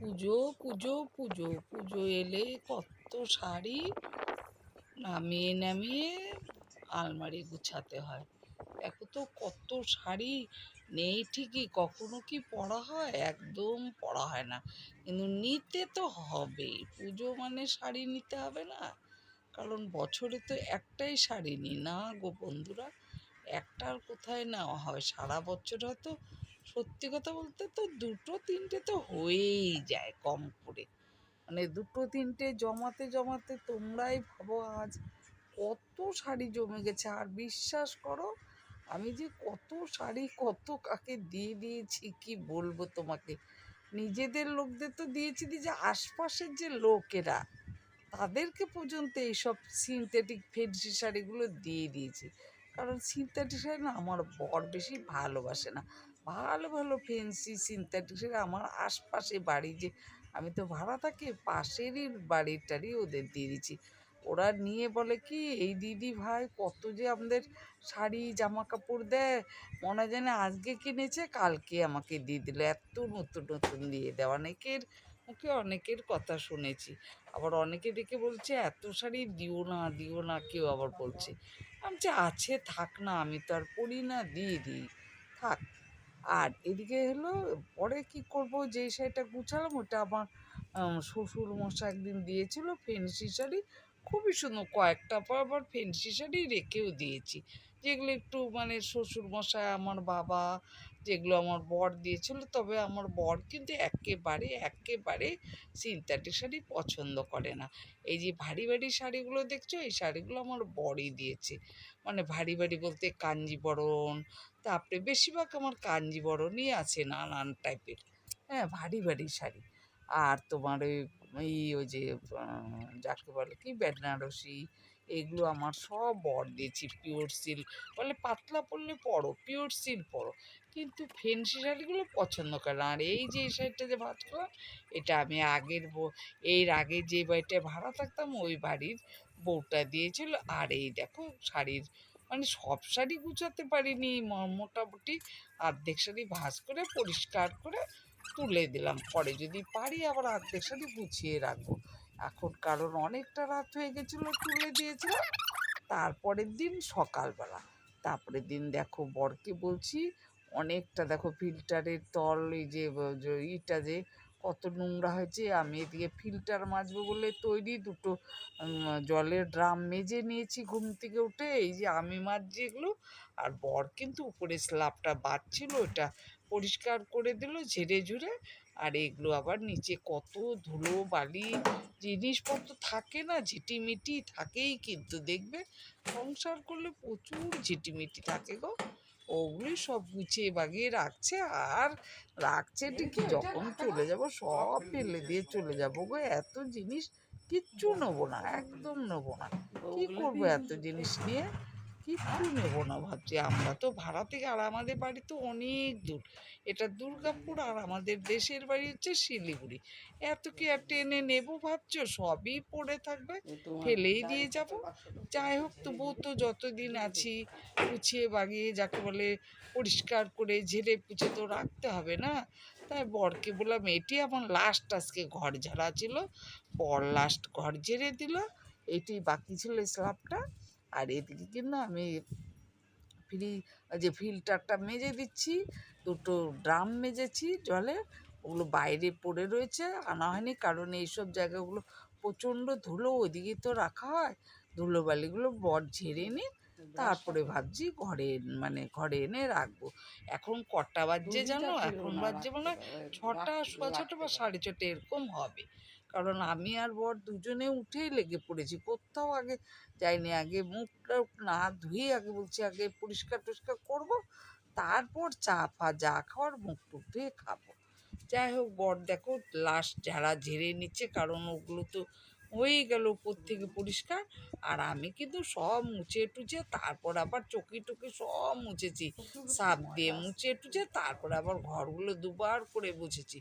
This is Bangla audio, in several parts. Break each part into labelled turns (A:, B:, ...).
A: পুজো পুজো পুজো পুজো এলে কত শাড়ি নামিয়ে নামিয়ে আলমারি গুছাতে হয়। দেখো তো কত শাড়ি নেই ঠিকই, কখনো কি পরা হয়? একদম পরা হয় না। কিন্তু নিতে তো হবেই। পুজো মানে শাড়ি নিতে হবে না। কারণ বছরে তো একটাই শাড়ি নিই না গো বন্ধুরা, একটার কোথায় নেওয়া হয়? সারা বছর হয়তো সত্যি কথা বলতে তো দুটো তিনটে তো হয়েই যায় কম করে। মানে দুটো তিনটে জমাতে জমাতে তোমরাই ভাবো আজ কত শাড়ি জমে গেছে। আর বিশ্বাস করো, আমি যে কত শাড়ি কত কাকে দিয়ে দিয়েছি, কি বলব তোমাকে? নিজেদের লোকদের তো দিয়েছি দি যে আশপাশের যে লোকেরা, তাদেরকে পর্যন্ত এইসব সিনথেটিক ফেন্সি শাড়িগুলো দিয়ে দিয়েছি। কারণ সিনথেটিক শাড়ি না আমার বর বেশি ভালোবাসে না। ভালো ভালো ফেন্সি সিনথেটিক শাড়ি আমার আশপাশে বাড়ি যে আমি তো ভাড়া থাকি, পাশেরই বাড়িটারই ওদের দিয়ে দিচ্ছি। ওরা নিয়ে বলে কি, এই দিদি ভাই কত যে আমাদের শাড়ি জামা কাপড় দেয়, মনে যেন আজকে কিনেছে, কালকে আমাকে দিয়ে দিল। এত নতুন নতুন দিয়ে দেয় অনেকের মুখে অনেকের কথা শুনেছি, আবার অনেকে ডেকে বলছে, এত শাড়ি দিও না দিও না, কেউ আবার বলছে। আমি যে আছে, থাক না, আমি তো আর পরি না, দিয়ে দিই। থাক। আর এদিকে হলো, পরে কি করব? যে শাড়িটা গুছালাম, ওটা আমার শ্বশুর মশা একদিন দিয়েছিল ফেন্সি শাড়ি। খুবই সুন্দর, কয়েকটা পর আবার ফেন্সি শাড়ি রেখেও দিয়েছি। যেগুলো একটু মানে শ্বশুর মশাই, আমার বাবা যেগুলো আমার বর দিয়েছিল, তবে আমার বর কিন্তু একেবারে একেবারে সিনথেটিক শাড়ি পছন্দ করে না। এই যে ভারী ভারী শাড়িগুলো দেখছ, এই শাড়িগুলো আমার বরই দিয়েছে। মানে ভারী ভারী বলতে কাঞ্জিবরণ তারপরে বেশিরভাগ আমার কাঞ্জি কাঞ্জিবরণই আছে নানান টাইপের হ্যাঁ ভারী ভারী শাড়ি। আর তোমার ওই ওই যে যাকে বলে কি, বেনারসি, এগুলো আমার সব বর দিয়েছি পিওর সিল্ক বলে পাতলা পরলে পরো পিওর সিল্ক পরো। কিন্তু ফেন্সি শাড়িগুলো পছন্দ করে না। আর এই যে শাড়িটা যে ভাত করলাম, এটা আমি আগের এর আগে যে বাড়িটায় ভাড়া থাকতাম, ওই বাড়ির বউটা দিয়েছিল। আর এই দেখো, শাড়ির মানে সব শাড়ি গুছাতে পারিনি মোটামুটি অর্ধেক শাড়ি ভাঁজ করে, পরিষ্কার করে তুলে দিলাম। পরে যদি পারি আবার অর্ধেক শাড়ি গুছিয়ে রাখব। এখন কারণ অনেকটা রাত হয়ে গেছিল, তুলে দিয়েছিলাম। তারপরের দিন সকালবেলা। তারপরের দিন দেখো বরকে বলছি, অনেকটা দেখো ফিল্টারের তল, এই যে ইটা যে কত নোংরা হয়েছে, আমি এদিকে ফিল্টার মাজবো বলে তৈরি, দুটো জলের ড্রাম মেজে নিয়েছি ঘুম থেকে উঠে, এই যে আমি মাজছি এগুলো, আর বর কিন্তু উপরে স্ল্যাবটা বাড়ছিল ওটা পরিষ্কার করে দিল ঝেড়ে ঝুড়ে, আর এগুলো আবার নিচে কত ধুলো, বালি, জিনিসপত্র থাকে না, ঝিটিমিটি থাকেই কিন্তু, দেখবে সংসার করলে প্রচুর ঝিটিমিটি থাকে গো। ওগুলি সব গুছিয়ে বাগিয়ে রাখছে আর রাখছে ঠিকই, যখন চলে যাব সব ফেলে দিয়ে চলে যাব গো, এত জিনিস কিচ্ছু নেব না, একদম নেব না। কি করব এত জিনিস নিয়ে? কিচ্ছু নেব না ভাবছি। আমরা তো ভাড়া থেকে আর আমাদের বাড়ি তো অনেক দূর। এটা দুর্গাপুর আর আমাদের দেশের বাড়ি হচ্ছে শিলিগুড়ি। এত কি আর টেনে নেব ভাবছ? সবই পড়ে থাকবে। ফেলেই দিয়ে যাব। যাই হোক তবুও তো যতদিন আছি গুছিয়ে বাগিয়ে যাকে বলে পরিষ্কার করে ঝেড়ে পুছে তো রাখতে হবে না? তাই বরকে বললাম এটি আমার লাস্ট আজকে ঘর ঝাড়া ছিল। বর লাস্ট ঘর ঝেড়ে দিল। এটি বাকি ছিল স্ল্যাবটা আর এদিকে কিন্তু আমি ফ্রি যে ফিল্টারটা মেজে দিচ্ছি দুটো ড্রাম মেজেছি জলের ওগুলো বাইরে পড়ে রয়েছে আনা হয়নি কারণ এইসব জায়গাগুলো প্রচণ্ড ধুলো ওইদিকে তো রাখা হয় ধুলোবালিগুলো বর ঝেড়ে নিয়ে তারপরে ভাবছি ঘরে মানে ঘরে এনে রাখব। এখন কটা বাজছে জানো? এখন বাজছে মানে ছটা সোয়া ছটা বা সাড়ে ছটা এরকম হবে। কারণ আমি আর বর দুজনে উঠেই লেগে পড়েছি। কোথাও আগে যাইনি, আগে মুখটা না ধুয়ে আগে বলছি, আগে পরিষ্কার টরিষ্কার করব, তারপর চা ফা, যা খাওয়ার মুখ টুক ধুয়ে খাব। যাই হোক, বর দেখো লাস্ট যারা ঝেড়ে নিচ্ছে, কারণ ওগুলো তো হয়েই গেল উপর থেকে পরিষ্কার। আর আমি কিন্তু সব মুছে টুছে তারপর আবার চকি টকি সব মুছেছি। সাপ দিয়ে মুছে টুছে তারপরে আবার ঘরগুলো দুবার করে বুঝেছি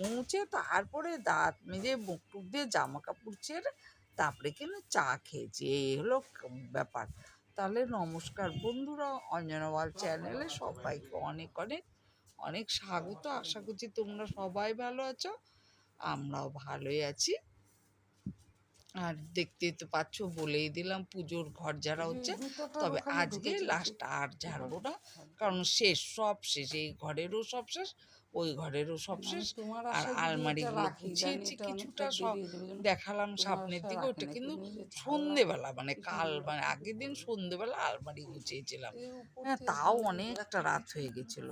A: মুছে তারপরে দাঁত মেজে মুখ টুক দিয়ে জামা কাপড় ছেড়ে তারপরে কিন্তু চা খেয়েছি। এই হলো ব্যাপার। তাহলে নমস্কার বন্ধুরা অঞ্জনাওয়াল চ্যানেলে সবাইকে অনেক অনেক অনেক স্বাগত। আশা করছি তোমরা সবাই ভালো আছো, আমরাও ভালোই আছি। আর দেখতে তো পাচ্ছ বলেই দিলাম পুজোর ঘর ঝাড়া হচ্ছে। তবে আজকে লাস্ট আর ঝাড়বো না কারণ শেষ সব শেষ এই ঘরেরও সব শেষ ওই ঘরেরও সব শেষ। আর আলমারিগুলো গুছিয়েছি কিছুটা সব দেখালাম সামনের দিকে ওটা কিন্তু সন্ধেবেলা মানে কাল মানে আগের দিন সন্ধেবেলা আলমারি গুছিয়েছিলাম। হ্যাঁ তাও অনেকটা রাত হয়ে গেছিল।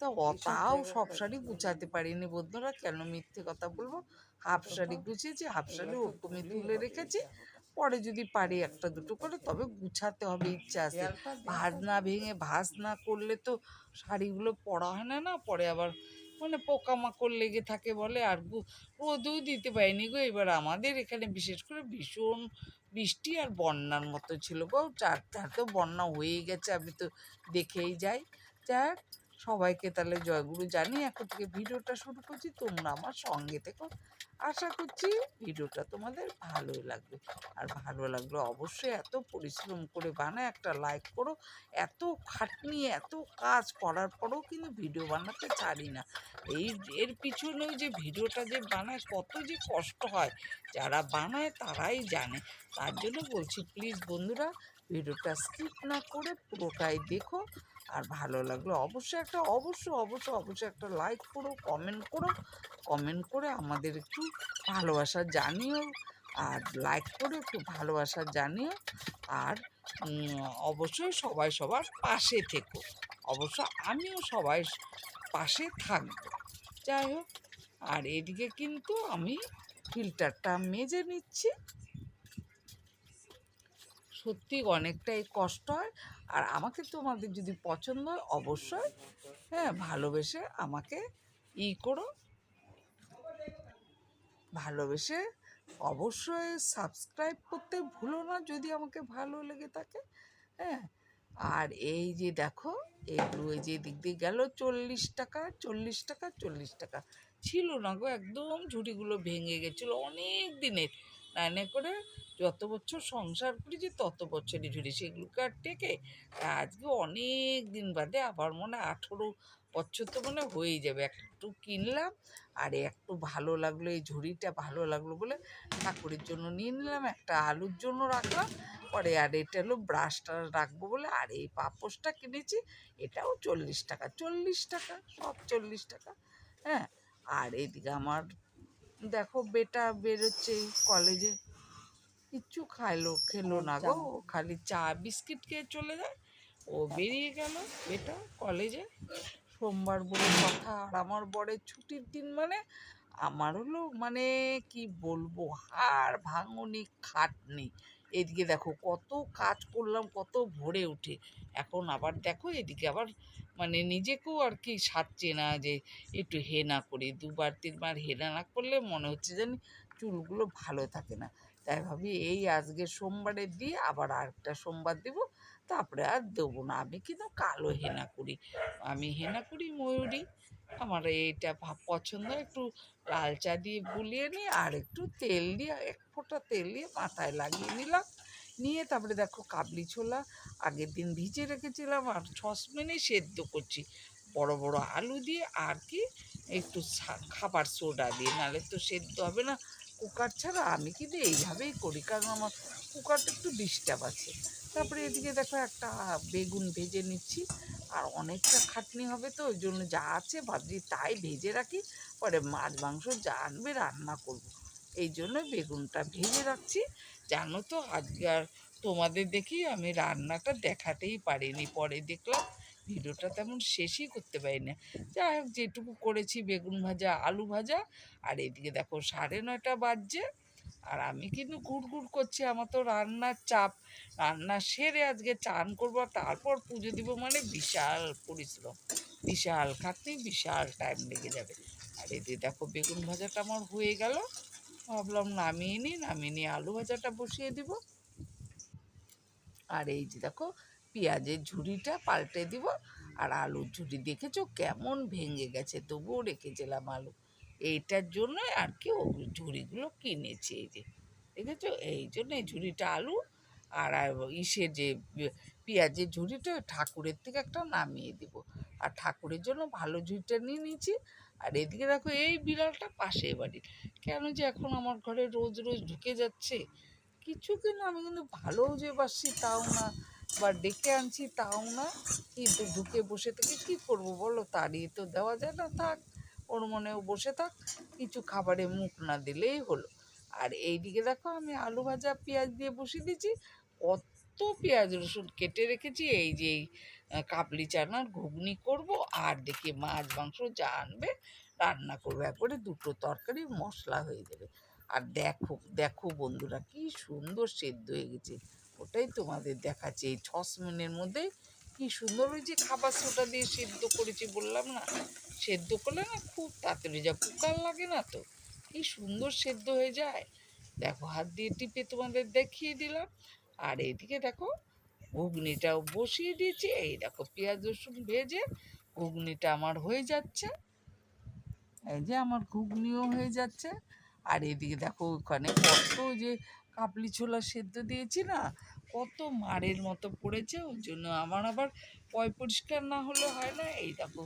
A: তা তাও সব শাড়ি গুছাতে পারিনি বন্ধুরা কেন মিথ্যে কথা বলব? হাফ শাড়ি গুছিয়েছি হাফ শাড়ি ওরকমই তুলে রেখেছি। পরে যদি পারি একটা দুটো করে তবে গুছাতে হবে ইচ্ছা আছে। ভাজ না ভেঙে ভাজ না করলে তো শাড়িগুলো পরা হয় না না? পরে আবার মানে পোকামাকড় লেগে থাকে বলে আর গু- রোদেও দিতে পারিনি গো। এবার আমাদের এখানে বিশেষ করে ভীষণ বৃষ্টি আর বন্যার মতো ছিল গো। চার চার তো বন্যা হয়ে গেছে আমি তো দেখেই যাই। যাক সবাইকে তাহলে জয়গুরু জানি এখন থেকে ভিডিওটা শুরু করছি। তোমরা আমার সঙ্গে থেকো। আশা করছি ভিডিওটা তোমাদের ভালোই লাগবে। আর ভালো লাগলে অবশ্যই এত পরিশ্রম করে বানায়, একটা লাইক করো। এত খাটনি, এত কাজ করার পরেও কিন্তু ভিডিও বানাতে ছাড়ি না। এই এর পিছনেও যে ভিডিওটা যে বানায়, কত যে কষ্ট হয়। যারা বানায় তারাই জানে। তার জন্য বলছি প্লিজ বন্ধুরা, ভিডিওটা স্কিপ না করে পুরোটাই দেখো। আর ভালো লাগল। অবশ্যই একটা, অবশ্যই অবশ্যই অবশ্যই একটা লাইক করো কমেন্ট করো। কমেন্ট করে আমাদের একটু ভালোবাসা জানিও আর লাইক করে একটু ভালোবাসা জানিও। আর অবশ্যই সবাই সবার পাশে থেকো। অবশ্য আমিও সবাই পাশে থাকব। যাই হোক, আর এদিকে কিন্তু আমি ফিল্টারটা মেজে নিচ্ছি। সত্যি অনেকটাই কষ্ট হয়। আর আমাকে তোমাদের যদি পছন্দ হয়, অবশ্যই হ্যাঁ ভালোবেসে আমাকে ই করো। ভালোবেসে অবশ্যই সাবস্ক্রাইব করতে ভুলো না যদি আমাকে ভালো লেগে থাকে হ্যাঁ। আর এই যে দেখো এগুলো এই যে দিক দিয়ে গেল চল্লিশ টাকা চল্লিশ টাকা চল্লিশ টাকা। ছিল না গো, একদম ঝুড়িগুলো ভেঙে গেছিল অনেক দিনের। লাইনে করে যত বছর সংসার করেছি তত বছরই ঝুড়ি সেগুলোকে আর টেকে আজকে অনেক দিন বাদে আবার মনে আঠেরো বছর তো মনে হয় যাবে। একটু কিনলাম আর একটু ভালো লাগল, এই ঝুড়িটা ভালো লাগল বলে ঠাকুরের জন্য নিয়ে নিলাম, একটা আলুর জন্য রাখলাম, পরে আর এটা হলো ব্রাশটা রাখব বলে আর এই পাপোশটা কিনেছি, এটাও চল্লিশ টাকা চল্লিশ টাকা, সব চল্লিশ টাকা হ্যাঁ। আর এদিকে আমার, দেখো বেটা বেরোচ্ছে কলেজে কিচ্ছু খাইলো খেলো না গো। খালি চা বিস্কিট খেয়ে চলে যায়। ও বেরিয়ে গেল বেটা কলেজে। সোমবার বলে কথা আর আমার বরের ছুটির দিন মানে আমার হলো মানে কি বলব হাড় ভাঙনি খাটনি। এদিকে দেখো কত কাজ করলাম কত ভোরে উঠে। এখন আবার দেখো এদিকে আবার মানে নিজেকেও আর কি সারছে না যে একটু হেনা করি। দুবার তিনবার হেনা না করলে মনে হচ্ছে জানি চুলগুলো ভালো থাকে না। তাই ভাবি, এই আজকে সোমবারে দিয়ে আবার আরেকটা সোমবার দিব, তারপরে আর দেবো না। আমি কিন্তু কালো হেনা করি। আমি হেনা করি, ময়ূরী। আমার এইটা পছন্দ একটু লাল চা দিয়ে বুলিয়ে নিই আর একটু তেল দিয়ে, এক ফোঁটা তেল দিয়ে মাথায় লাগিয়ে নিলাম। নিয়ে তারপরে দেখো কাবলি ছোলা, আগের দিন ভিজে রেখেছিলাম আর সসপ্যানে সেদ্ধ করছি। বড় বড় আলু দিয়ে আর কি একটু খাবার সোডা দিয়ে, নাহলে তো সেদ্ধ হবে না। কুকার ছাড়া আমি কিন্তু এইভাবেই করি, কারণ আমার কুকারটা একটু ডিস্টার্ব আছে তারপরে এদিকে দেখো একটা বেগুন ভেজে নিচ্ছি, আর অনেকটা খাটনি হবে তো, ওই জন্য যা আছে ভাবছি তাই ভেজে রাখি, পরে মাছ, মাংস যা আনবে রান্না করব। এই জন্য বেগুনটা ভেজে রাখছি জানো তো, আজকে আর তোমাদের দেখি আমি রান্নাটা দেখাতেই পারিনি, পরে দেখলাম ভিডিওটা তেমন শেষই করতে পারি না যাই হোক, যেটুকু করেছি, বেগুন ভাজা, আলু ভাজা, আর এদিকে দেখো সাড়ে নয়টা বাজছে, আর আমি কিন্তু ঘুরঘুর করছি, আমার তো রান্নার চাপ। রান্না সেরে আজকে চান করব তারপর পুজো দিব মানে বিশাল পরিশ্রম। বিশাল খাটনি, বিশাল টাইম লেগে যাবে। আর এদিকে দেখো বেগুন ভাজাটা আমার হয়ে গেল। ভাবলাম নামিয়ে নিই, নামিয়ে নিয়ে আলু ভাজাটা বসিয়ে দিব। আর এই যে দেখো পেঁয়াজের ঝুড়িটা পাল্টে দিব আর আলুর ঝুড়ি। দেখেছ কেমন ভেঙে গেছে, তবুও রেখেছিলাম আলু। এইটার জন্য আর কি ঝুড়িগুলো কিনেছি এই যে। দেখেছ? এই জন্য এই ঝুড়িটা আলু আর ইসের যে পেঁয়াজের ঝুড়িটা ঠাকুরের থেকে একটা নামিয়ে দিব। আর ঠাকুরের জন্য ভালো ঝুড়িটা নিয়ে নিয়েছি। আর এদিকে দেখো এই বিড়ালটা পাশে বাড়ির কেন যে এখন আমার ঘরে রোজ রোজ ঢুকে যাচ্ছে। কিছু কিন্তু আমি কিন্তু ভালোও যে বাসছি তাও না। বা ডেকে আনছি, তাও না। কিন্তু ঢুকে বসে থেকে কি করব বলো? তাড়িয়ে তো দেওয়া যায় না, থাক। ওর মনেও বসে থাক, কিছু খাবারে মুখ না দিলেই হলো। আর এইদিকে দেখো, আমি আলু ভাজা পেঁয়াজ দিয়ে বসিয়ে দিয়েছি। কত পেঁয়াজ রসুন কেটে রেখেছি, এই যে কাবলি চানার ঘুগনি করব, আর দেখি মাছ মাংস যা আনবে, রান্না করব। একবারে দুটো তরকারি মশলা হয়ে যাবে। আর দেখো দেখো বন্ধুরা, কি সুন্দর সেদ্ধ হয়ে গেছে। ওটাই তোমাদের দেখাচ্ছে। এই ছসমিনের মধ্যে কি সুন্দর ওই যে খাবার সোটা দিয়ে সেদ্ধ করেছি বললাম না? সেদ্ধ করলে না খুব তাড়াতাড়ি যা কুকার লাগে না তো, কি সুন্দর সেদ্ধ হয়ে যায়। দেখো হাত দিয়ে টিপে তোমাদের দেখিয়ে দিলাম। আর এদিকে দেখো ঘুগনিটাও বসিয়ে দিয়েছি। এই দেখো পেঁয়াজ রসুন ভেজে ঘুগনিটা আমার হয়ে যাচ্ছে। এই যে আমার ঘুগনিও হয়ে যাচ্ছে। আর এদিকে দেখো ওখানে কত যে কাবলি ছোলা সেদ্ধ দিয়েছি না? কত মারের মতো পড়েছে ওই জন্য আমার আবার পয় পরিষ্কার না হলে হয় না। এই দেখো,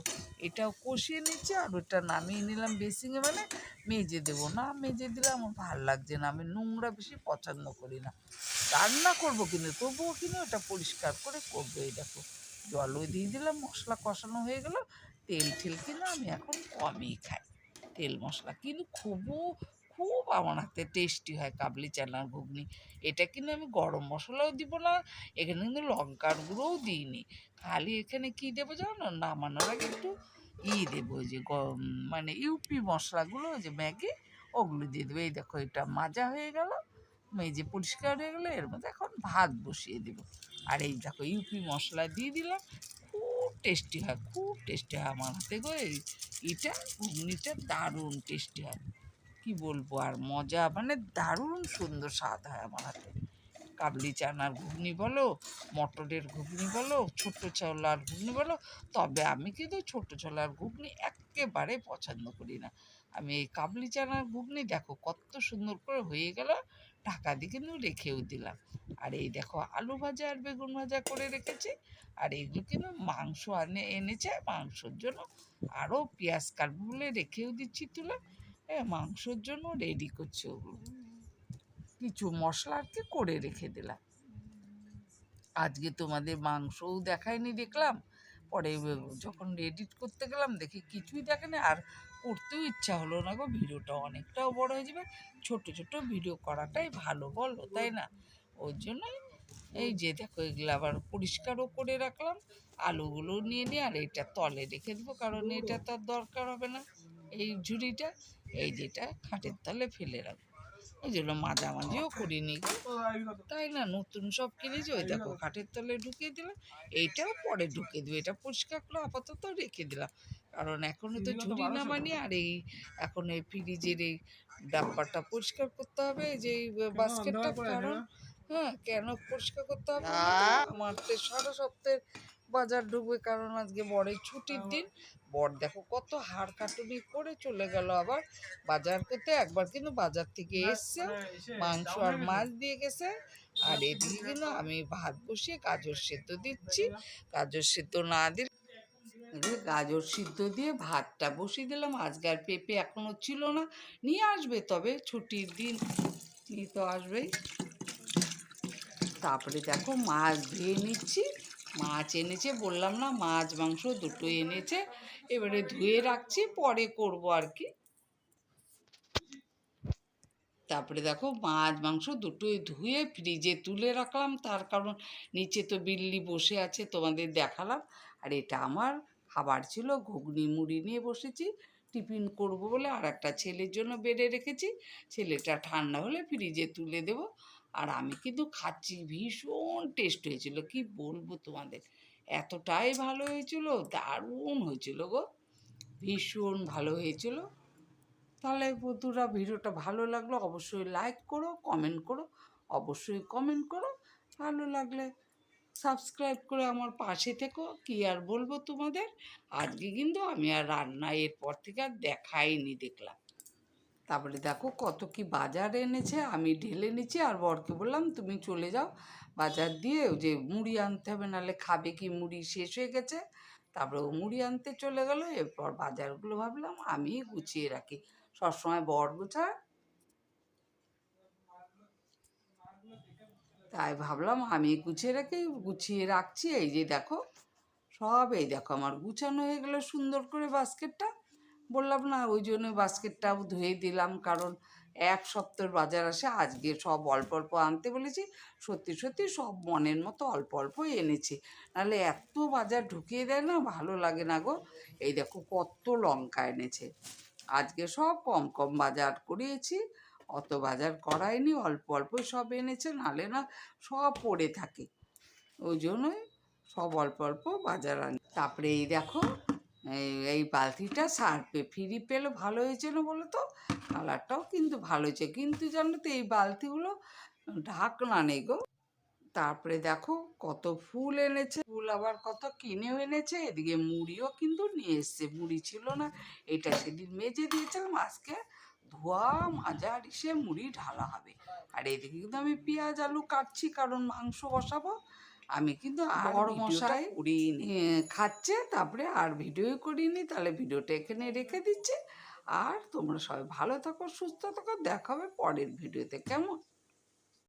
A: এটাও কষিয়ে নিচ্ছে আর ওটা নামিয়ে নিলাম বেসিংয়ে মানে মেজে দেবো। না মেজে দিলে আমার ভালো লাগছে না, আমি নোংরা বেশি পছন্দ করি না। রান্না করব কিন্তু, তবুও কিন্তু ওটা পরিষ্কার করে করব। এই দেখো, জলও দিয়ে দিলাম, মশলা কষানো হয়ে গেল। তেল ঠেল কিন্তু আমি এখন কমই খাই, তেল মশলা। কিন্তু খুবও খুব আমার হাতে টেস্টি হয়। কাবলি চানার ঘুগনি। এটা কিন্তু আমি গরম মশলাও দিব না, এখানে কিন্তু লঙ্কার গুঁড়োও দিইনি। খালি এখানে কি দেবো জানো? নামানোর আগে একটু ই দেবো যে মানে ইউপি মশলাগুলো যে ম্যাগি, ওগুলো দিয়ে দেবো। এই দেখো, এটা মাজা হয়ে গেল মেজে পরিষ্কার হয়ে গেলো, এর মধ্যে এখন ভাত বসিয়ে দেবো। আর এই দেখো ইউপি মশলা দিয়ে দিলাম, খুব টেস্টি হয়, খুব টেস্টি হয়। আমার হাতে গো, এই, এটা, ঘুগনিটা দারুণ টেস্টি হয়। কি বলব আর মজা মানে দারুণ সুন্দর স্বাদ হয় আমার হাতে। কাবলি চানার ঘুগনি বলো, মটরের ঘুগনি বলো ছোট ছোলার ঘুগনি বলো, তবে আমি কিন্তু ছোট ছোলার ঘুগনি একেবারে পছন্দ করি না। আমি এই কাবলি চানার ঘুগনি দেখো কত সুন্দর করে হয়ে গেল, ঢাকা দিয়ে কিন্তু রেখেও দিলাম। আর এই দেখো আলু ভাজা আর বেগুন ভাজা করে রেখেছি, আর এগুলো কিন্তু মাংস আনে, এনেছে, মাংসর জন্য আরও পেঁয়াজ কাটবো বলে রেখেও দিচ্ছি তুলে। এ, মাংসর জন্য রেডি করছি ওগুলো। কিছু মশলা আর কি করে রেখে দিলাম। আজকে তোমাদের মাংসও দেখায়নি দেখলাম। পরে যখন এডিট করতে গেলাম, দেখি কিছুই দেখেনি। আর করতেও ইচ্ছা হলো না গো, ভিডিওটা অনেকটাও বড় হয়ে যাবে। ছোট ছোট ভিডিও করাটাই ভালো বলো, তাই না? ওই জন্যই এই যে দেখো, এগুলো আবার পরিষ্কারও করে রাখলাম। আলুগুলো নিয়ে নিয়ে আর এটা তলে রেখে দেবো, কারণ এটা তো দরকার হবে না। এই ঝুড়িটা এই যেটা খাটের তলে ফেলে রাখব। ওই জন্য মাঝামাঝিও করিনি তাই না? নতুন সব কিনেছি ওই দেখো খাটের তলে ঢুকিয়ে দিলাম। এইটাও পরে ঢুকিয়ে দেবো। এটা পরিষ্কার করে আপাতত রেখে দিলাম। কারণ এখনও তো ঝুড়ি নামানি আর এই এখন এই ফ্রিজের এই ডাব্বাটা পরিষ্কার করতে হবে যে বাস্কেটটা কারণ হ্যাঁ কেন পরিষ্কার করতে হবে আমার তো সারা সপ্তাহের বাজার ঢুকবে কারণ আজকে বরের ছুটির দিন। বর দেখো কত হাড় কাটুনি করে চলে গেল আবার বাজার করতে একবার কিন্তু বাজার থেকে এসছে মাংস আর মাছ দিয়ে গেছে। আর এদিকে কিন্তু আমি ভাত বসিয়ে গাজর সেদ্ধ দিচ্ছি। গাজর সেদ্ধ না দিলে গাজর সিদ্ধ দিয়ে ভাতটা বসিয়ে দিলাম। আজকে আর পেঁপে এখনও ছিল না। নিয়ে আসবে তবে ছুটির দিন নিয়ে তো আসবেই। তারপরে দেখো মাছ ধুয়ে নিচ্ছি। মাছ এনেছে, বললাম না, মাছ, মাংস দুটো এনেছে, এবারে ধুয়ে রাখছি, পরে করব আর কি। তারপরে দেখো মাছ, মাংস দুটোই ধুয়ে ফ্রিজে তুলে রাখলাম, তার কারণ নিচে তো বিল্লি বসে আছে, তোমাদের দেখালাম। আর এটা আমার খাবার ছিল, ঘুগনি মুড়ি নিয়ে বসেছি। টিফিন করব বলে আর একটা ছেলের জন্য বেড়ে রেখেছি। ছেলেটা ঠান্ডা হলে ফ্রিজে তুলে দেব। আর আমি কিন্তু খাচ্ছি, ভীষণ টেস্ট হয়েছিল। কি বলব তোমাদের? এতটাই ভালো হয়েছিল, দারুণ হয়েছিল গো। ভীষণ ভালো হয়েছিল। তাহলে বন্ধুরা ভিডিওটা ভালো লাগল অবশ্যই লাইক করো কমেন্ট করো, অবশ্যই কমেন্ট করো। ভালো লাগলে সাবস্ক্রাইব করে আমার পাশে থেকো। কি আর বলব তোমাদের? আজকে কিন্তু আমি আর রান্না এরপর থেকে আর দেখাইনি দেখলাম। তারপরে দেখো কত কি বাজার এনেছে, আমি ঢেলে নিচ্ছি আর বরকে বললাম, তুমি চলে যাও বাজার দিয়ে যে মুড়ি আনতে হবে, নাহলে খাবে কি মুড়ি শেষ হয়ে গেছে। তারপরে ও মুড়ি আনতে চলে গেল, এরপর বাজারগুলো ভাবলাম আমিই গুছিয়ে রাখি। সবসময় বর গুছায় তাই ভাবলাম আমি গুছিয়ে রাখি, গুছিয়ে রাখছি। এই যে দেখো, সব এই দেখো আমার গুছানো হয়ে গেলো সুন্দর করে বাস্কেটটা। বললাম না, ওই জন্য বাস্কেটটাও ধুয়ে দিলাম কারণ এক সপ্তাহের বাজার আসে, আজকে সব অল্প অল্প আনতে বলেছি, সত্যি সত্যি সব মনের মতো অল্প অল্প এনেছি। নাহলে এত বাজার ঢুকিয়ে দেয় না, ভালো লাগে না গো। এই দেখো কত লঙ্কা এনেছে। আজকে সব কম কম বাজার করিয়েছি। অত বাজার করায়নি, অল্প অল্প সব এনেছে নাহলে না সব পড়ে থাকে। ওই জন্যই সব অল্প অল্প বাজার আনি তারপরে এই দেখো, এই বালতিটা সার্ফে ফ্রি পেলে ভালো হয়েছে না বলো তো? কালারটাও কিন্তু ভালো হয়েছে। কিন্তু জানো তো এই বালতিগুলো ঢাকনা নেই গো। তারপরে দেখো কত ফুল এনেছে, ফুল আবার কত কিনেও এনেছে, এদিকে মুড়িও কিন্তু নিয়ে এসছে, মুড়ি ছিল না। এটা সেদিন মেজে দিয়েছিলাম, আজকে ধোয়া মাজা সে মুড়ি ঢালা হবে। আর এদিকে কিন্তু আমি পেঁয়াজ আলু কাটছি কারণ মাংস বসাবো। আমি কিন্তু আর মশাই। খাচ্ছে তারপরে আর ভিডিও করিনি তাহলে ভিডিওটা এখানে রেখে দিচ্ছি। আর তোমরা সবাই ভালো থাকো সুস্থ থাকো দেখা হবে পরের ভিডিওতে। কেমন?